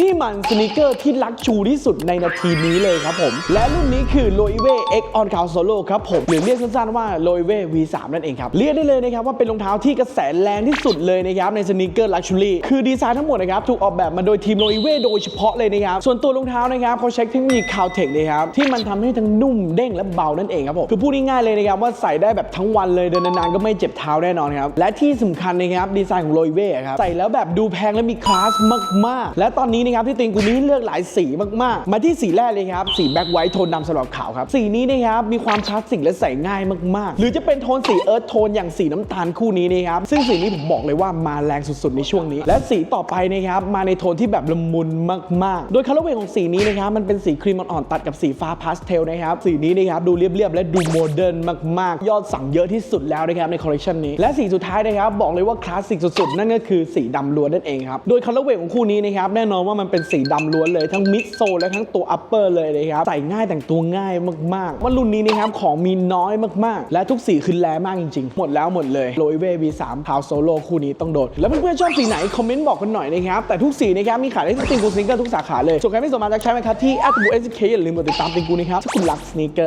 นี่มันสนิเกอร์ที่ลักชูที่สุดในนาทีนี้เลยครับผม และรุ่นนี้คือ l o i v e X On c o u n Solo ครับผม หรือเรียกสั้นๆว่า l o i v e V3 นั่นเองครับ เรียกได้เลยนะครับว่าเป็นรองเท้าที่กระแสแรงที่สุดเลยนะครับในสนิเกอร์ลักชูรี่คือดีไซน์ทั้งหมดนะครับถูกออกแบบมาโดยทีม l o i v e โดยเฉพาะเลยนะครับ ส่วนตัวรองเท้านะครับเขาใช้เทคโนโลยีคาวเทคนะครับที่มันทำให้ทั้งนุ่มเด้งและเบานั่นเองครับผมคือพูดง่ายๆเลยนะครับว่าใส่ได้แบบทั้งวันเลยเดินนานๆก็ไม่เจ็บเท้าแน่นอนครับและที่สำคัญนะครับดีไซน์ของ l o i v e ครับใส่แล้วแบบดูแพงและมีคลาสมากๆ และตอนนี้นะครับที่ติงกูนี้เลือกหลายสีมากๆ มาที่สีแรกเลยครับ สีแบ็คไวท์โทนดำสลับขาวครับ สีนี้นะครับมีความคลาสสิกและใส่ง่ายมากๆ หรือจะเป็นโทนสีเอิร์ธโทนอย่างสีน้ำตาลคู่นี้นะครับซึ่งสีนี้ผมบอกเลยว่ามาแรงสุดๆในช่วงนี้ และสีต่อไปนะครับมาในโทนที่แบบละมุนมากๆ โดยคัลเลอร์เวของสีนี้นะครับมันเป็นสีครีมอ่อนๆตัดกับสีฟ้าพาสเทลนะครับสีนี้นะครับดูเรียบๆและดูโมเดิร์นมากๆ ยอดสั่งเยอะที่สุดแล้วนะครับในคอลเลคชันนี้และสีสุดท้ายนะครับบอกเลยว่าคลาสสิกสุดๆ นั่นก็คือสีดำล้วนนั่นเองครับโดยคัลเลอร์เวของคู่นี้นะครับแน่นอนว่ามันเป็นสีดำล้วนเลยทั้งมิดโซและทั้งตัวอัปเปอร์เลยนะครับใส่ง่ายแต่งตัวง่ายมากๆ ว่ารุ่นนี้นะครับของมีน้อยมากๆ และทุกสีคือแรงมากจริงๆ หมดแล้วหมดเลยโรยเววีสามพาวโซโลคู่นี้ต้องโดดแล้วเพื่อนๆชอบสีไหนคอมเมนต์บอกกันหน่อยนะครับแต่ทุกสีนะครับมีขายได้ที่ติงกูสนิเกอร์ทุกสาขาเลยส่วนใครไม่สนมาจะใช้ไหมครับที่แอดบูเอสเคอย่าลืมกดติดตามติงกูนะครับถ้าคุณรักสนิเกอร์